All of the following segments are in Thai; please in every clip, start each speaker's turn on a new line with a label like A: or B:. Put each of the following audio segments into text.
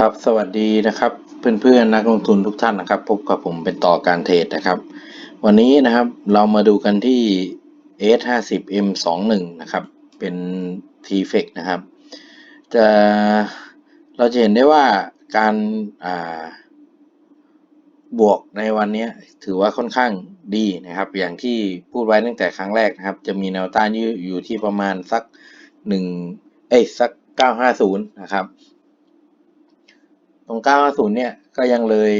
A: ครับสวัสดีนะครับเพื่อนๆนักลงทุนทุกท่านนะครับ พบกับผมเป็นต่อการเทรดนะครับ วันนี้นะครับเรามาดูกันที่ S50M21 นะครับเป็น t f e c นะครับจะเราจะเห็นได้ว่าการาบวกในวันนี้ถือว่าค่อนข้างดีนะครับ อย่างที่พูดไว้ตั้งแต่ครั้งแรกนะครับ จะมีแนวต้านอยู่ที่ประมาณสักหนึ่งเอ้ยสัก950 นะครับ ตรง 950 เนี่ยก็ยังเลย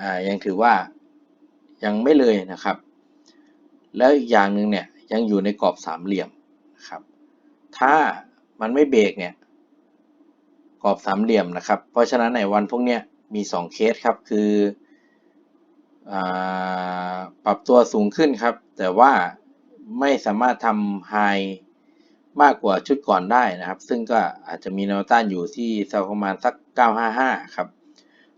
A: อ่ายังถือว่ายังไม่เลยนะครับ แล้วอีกอย่างหนึ่งเนี่ยยังอยู่ในกรอบสามเหลี่ยมนะครับ ถ้ามันไม่เบรกเนี่ยกรอบสามเหลี่ยมนะครับ เพราะฉะนั้นในวันพวกเนี้ยมี 2 เคสครับคืออปรับตัวสูงขึ้นครับ แต่ว่าไม่สามารถทำไฮมากกว่าชุดก่อนได้นะครับ ซึ่งก็อาจจะมีแนวต้านอยู่ที่สักประมาณสัก 955 ครับ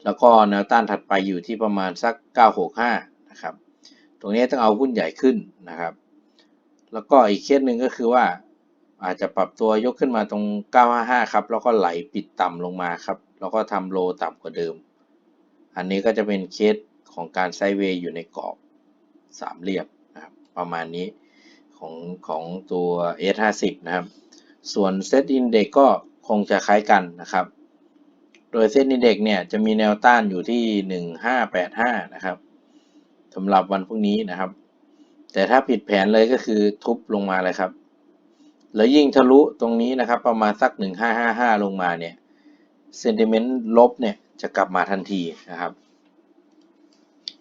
A: แล้วก็แนวต้านถัดไปอยู่ที่ประมาณสัก 965 นะครับ ตรงนี้ต้องเอาหุ้นใหญ่ขึ้นนะครับ แล้วก็อีกเคสหนึ่งก็คือว่า อาจจะปรับตัวยกขึ้นมาตรง 955 ครับ แล้วก็ไหลปิดต่ำลงมาครับ แล้วก็ทำโลต่ำกว่าเดิม อันนี้ก็จะเป็นเคสของการไซเวย์อยู่ในกรอบสามเหลี่ยมนะครับ ประมาณนี้ของของตัว S50 นะครับ ส่วนเซตอินเด็กก็คงจะคล้ายกันนะครับ โดยเซตอินเด็กเนี่ยจะมีแนวต้านอยู่ที่ 1585 นะครับสำหรับวันพรุ่งนี้นะครับ แต่ถ้าผิดแผนเลยก็คือทุบลงมาเลยครับ แล้วยิ่งทะลุตรงนี้นะครับ ประมาณสัก 1555 ลงมาเนี่ยเซนติเมนต์ลบเนี่ยจะกลับมาทันทีนะครับ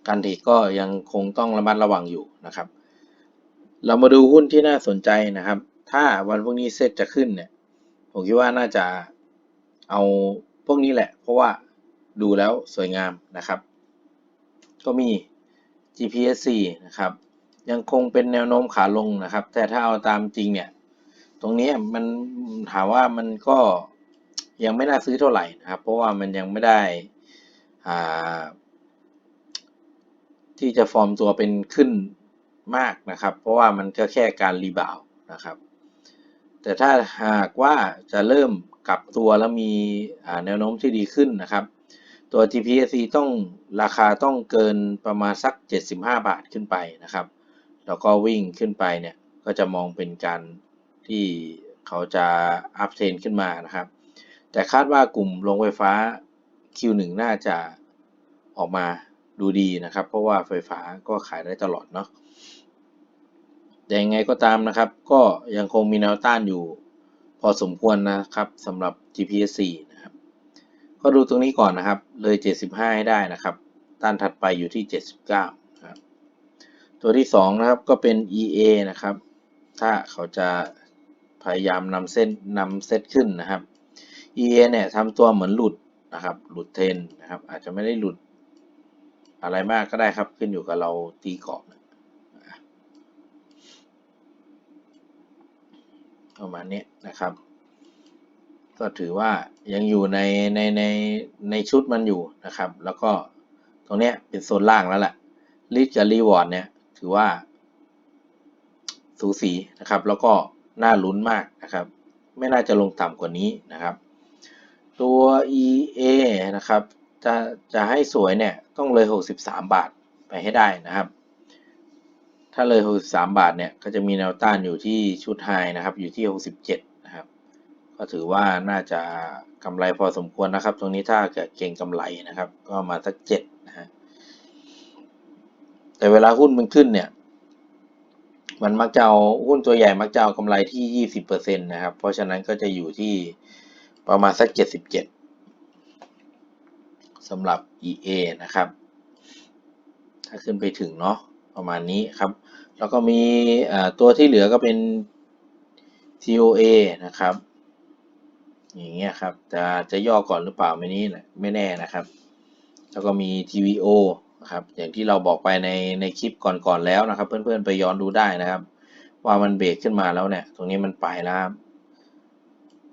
A: การเทรดก็ยังคงต้องระมัดระวังอยู่นะครับ เรามาดูหุ้นที่น่าสนใจนะครับ ถ้าวันพวกนี้เซตจะขึ้นเนี่ย ผมคิดว่าน่าจะเอา วกนี้แหละ เพราะว่าดูแล้วสวยงามนะครับ ก็มี GPSC นะครับ ยังคงเป็นแนวโน้มขาลงนะครับ แต่ถ้าเอาตามจริงเนี่ย ตรงนี้มันถามว่ามันก็ยังไม่น่าซื้อเท่าไหร่นะครับ เพราะว่ามันยังไม่ได้ที่จะฟอร์มตัวเป็นขึ้นมากนะครับ เพราะว่ามันก็แค่การรีบาวนะครับ แต่ถ้าหากว่าจะเริ่มกลับตัวแล้วมีแนวโน้มที่ดีขึ้นนะครับ ตัว GPSC ต้องราคาต้องเกินประมาณสัก 75 บาทขึ้นไปนะครับ แล้วก็วิ่งขึ้นไปเนี่ยก็จะมองเป็นการที่เขาจะอัพเทรนขึ้นมานะครับ แต่คาดว่ากลุ่มโรงไฟฟ้า Q1 น่าจะออกมาดูดีนะครับ เพราะว่าไฟฟ้าก็ขายได้ตลอดเนาะ แต่ยังไงก็ตามนะครับ ก็ยังคงมีแนวต้านอยู่ พอสมควรนะครับสำหรับ GPSC นะครับ ก็ดูตรงนี้ก่อนนะครับ เลย 75 ให้ได้นะครับ ต้านถัดไปอยู่ที่ 79ครับตัวที่ 2 นะครับก็เป็น EA นะครับ ถ้าเขาจะพยายามนำเส้นนำเซตขึ้นนะครับ EA เนี่ยทำตัวเหมือนหลุดนะครับ หลุดเทรนนะครับ อาจจะไม่ได้หลุดอะไรมากก็ได้ครับ ขึ้นอยู่กับเราตีกรอบ ประมาณนี้นะครับ ก็ถือว่ายังอยู่ในในในในชุดมันอยู่นะครับ แล้วก็ตรงนี้เป็นโซนล่างแล้วแหละลิกับรีวอร์ดเนี่ยถือว่า สูสีนะครับ แล้วก็น่าลุ้นมากนะครับ ไม่น่าจะลงต่ำกว่านี้นะครับ ตัว EA นะครับ จะจะให้สวยเนี่ยต้องเลย 63 บาทไปให้ได้นะครับ ถ้าเลย 63 บาท เนี่ย ก็จะมีแนวต้านอยู่ที่ชุดไฮนะครับ อยู่ที่ 67 นะครับ ก็ถือว่าน่าจะกำไรพอสมควรนะครับ ตรงนี้ถ้าเกิดเก่งกำไรนะครับ ก็มาสัก 7 นะฮะ แต่เวลาหุ้นมันขึ้นเนี่ย มันมักจะเอาหุ้นตัวใหญ่มักจะเอากำไรที่ 20%นะครับ เพราะฉะนั้นก็จะอยู่ที่ประมาณสัก 77สำหรับ EA นะครับ ถ้าขึ้นไปถึงเนาะ ประมาณนี้ครับ แล้วก็มีตัวที่เหลือก็เป็น TOA นะครับ อย่างเงี้ยครับ จะจะย่อก่อนหรือเปล่าไม่นี้นะไม่แน่นะครับ แล้วก็มี TVO นะครับ อย่างที่เราบอกไปในในคลิปก่อนๆแล้วนะครับ เพื่อนๆไปย้อนดูได้นะครับ ว่ามันเบรกขึ้นมาแล้วเนี่ย ตรงนี้มันไปแล้วครับ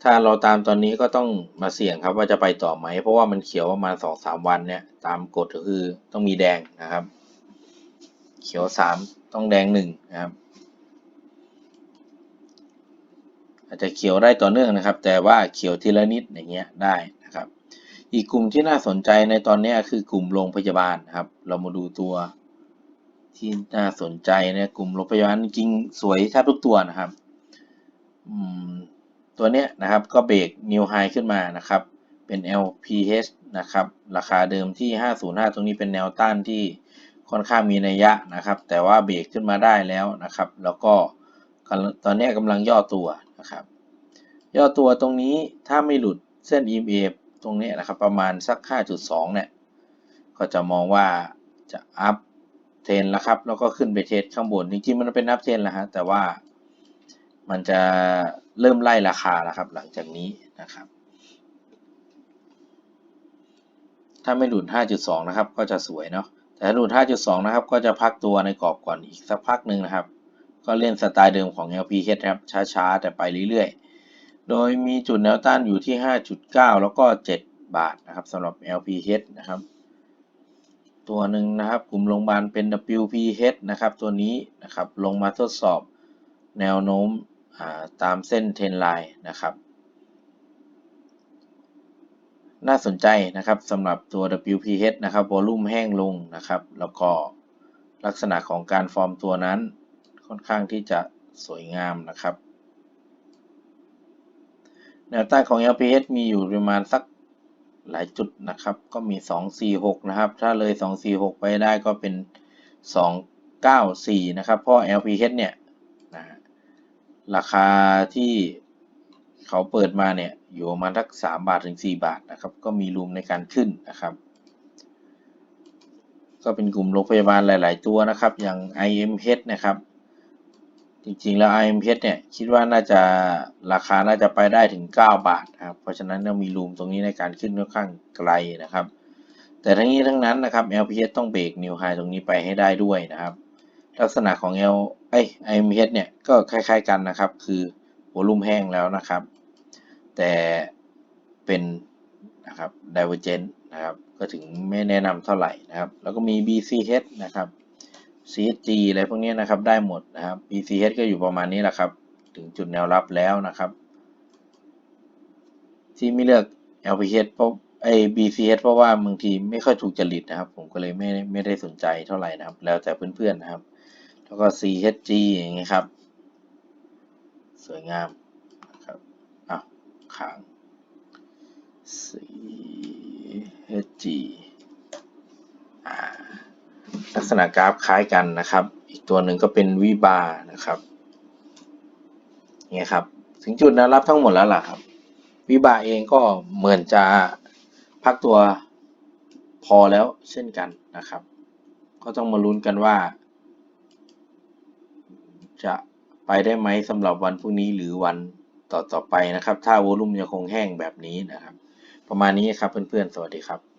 A: ถ้าเราตามตอนนี้ก็ต้องมาเสี่ยงครับว่าจะไปต่อไหม เพราะว่ามันเขียวประมาณสองสามวันเนี่ย ตามกฎก็คือต้องมีแดงนะครับ เขียวสามต้องแดงหนึ่งนะครับ อาจจะเขียวได้ต่อเนื่องนะครับ แต่ว่าเขียวทีละนิดอย่างเงี้ยได้นะครับ อีกกลุ่มที่น่าสนใจในตอนนี้คือกลุ่มโรงพยาบาลนะครับ เรามาดูตัวที่น่าสนใจเนี่ยกลุ่มโรงพยาบาลจริงสวยแทบทุกตัวนะครับตัวเนี้ยนะครับก็เบรกนิวไฮขึ้นมานะครับ เป็น LPH นะครับ ราคาเดิมที่ 505 ตรงนี้เป็นแนวต้านที่ ค่อนข้างมีนัยยะนะครับ แต่ว่าเบรกขึ้นมาได้แล้วนะครับ แล้วก็ตอนนี้กำลังย่อตัวนะครับ ย่อตัวตรงนี้ถ้าไม่หลุดเส้น EMA ตรงนี้นะครับประมาณสัก 5.2 เนี่ย ก็จะมองว่าจะอัพเทรนแล้วครับแล้วก็ขึ้นไปเทสข้างบนจริงๆมันเป็นอัพเทรนแล้วฮะแต่ว่ามันจะเริ่มไล่ราคาแล้วครับหลังจากนี้นะครับ ถ้าไม่หลุด 5.2 นะครับ ก็จะสวยเนาะ แต่ถ้าหลุด 5.2 นะครับ ก็จะพักตัวในกรอบก่อนอีกสักพักหนึ่งนะครับ ก็เล่นสไตล์เดิมของ LPH นะครับ ช้า ๆ แต่ไปเรื่อย ๆ โดยมีจุดแนวต้านอยู่ที่ 5.9 แล้วก็ 7 บาทนะครับสำหรับ LPH นะครับ ตัวหนึ่งนะครับ กลุ่มโรงพยาบาลเป็น WPH นะครับ ตัวนี้นะครับ ลงมาทดสอบแนวโน้มตามเส้นเทรนไลน์นะครับ น่าสนใจนะครับสำหรับตัว WPH นะครับวอลุ่มแห้งลงนะครับ แล้วก็ลักษณะของการฟอร์มตัวนั้นค่อนข้างที่จะสวยงามนะครับ แนวต้านของ LPH มีอยู่ประมาณสักหลายจุดนะครับ ก็มี 246 นะครับ ถ้าเลย 246 ไปได้ก็เป็น 294 นะครับ เพราะ LPH เนี่ยนะราคาที่เขาเปิดมาเนี่ย อยู่ประมาณทัก3บาทถึง4บาทนะครับ ก็มีรูมในการขึ้นนะครับ ก็เป็นกลุ่มโรงพยาบาลหลาย ๆ ตัวนะครับ อย่าง IMH นะครับ จริง ๆ แล้ว IMH เนี่ย คิดว่าน่าจะราคาน่าจะไปได้ถึง 9 บาทนะครับ เพราะฉะนั้นมีรูมตรงนี้ในการขึ้นค่อนข้างไกลนะครับ แต่ทั้งนี้ทั้งนั้นนะครับ LPH ต้องเบรกนิวไฮตรงนี้ไปให้ได้ด้วยนะครับ ลักษณะของ L เอ้ย IMH เนี่ยก็คล้าย ๆ กันนะครับ คือวอลุ่มแห้งแล้วนะครับ แต่เป็นนะครับ Divergent นะครับ ก็ถึงไม่แนะนำเท่าไหร่นะครับ แล้วก็มี BCH นะครับ CSG อะไรพวกนี้นะครับได้หมดนะครับ BCH ก็อยู่ประมาณนี้แหละครับ ถึงจุดแนวรับแล้วนะครับ ที่ไม่เลือก LPH เพราะไอ้ BCH เพราะว่าบางทีไม่ค่อยถูกจริตนะครับ ผมก็เลยไม่ไม่ได้สนใจเท่าไหร่นะครับ แล้วแต่เพื่อนๆนะครับ แล้วก็ CHG อย่างเงี้ยครับ สวยงามาวค้าง CHG ลักษณะกราฟคล้ายกันนะครับ อีกตัวหนึ่งก็เป็นวิบานะครับเนี่ยครับ ถึงจุดแนวรับทั้งหมดแล้วล่ะครับวิบาเองก็เหมือนจะพักตัวพอแล้วเช่นกันนะครับ ก็ต้องมาลุ้นกันว่า จะไปได้ไหมสำหรับวันพรุ่งนี้หรือวัน ต่อๆไปนะครับ ถ้าวอลุ่มยังคงแห้งแบบนี้นะครับ ประมาณนี้ครับเพื่อนๆ สวัสดีครับ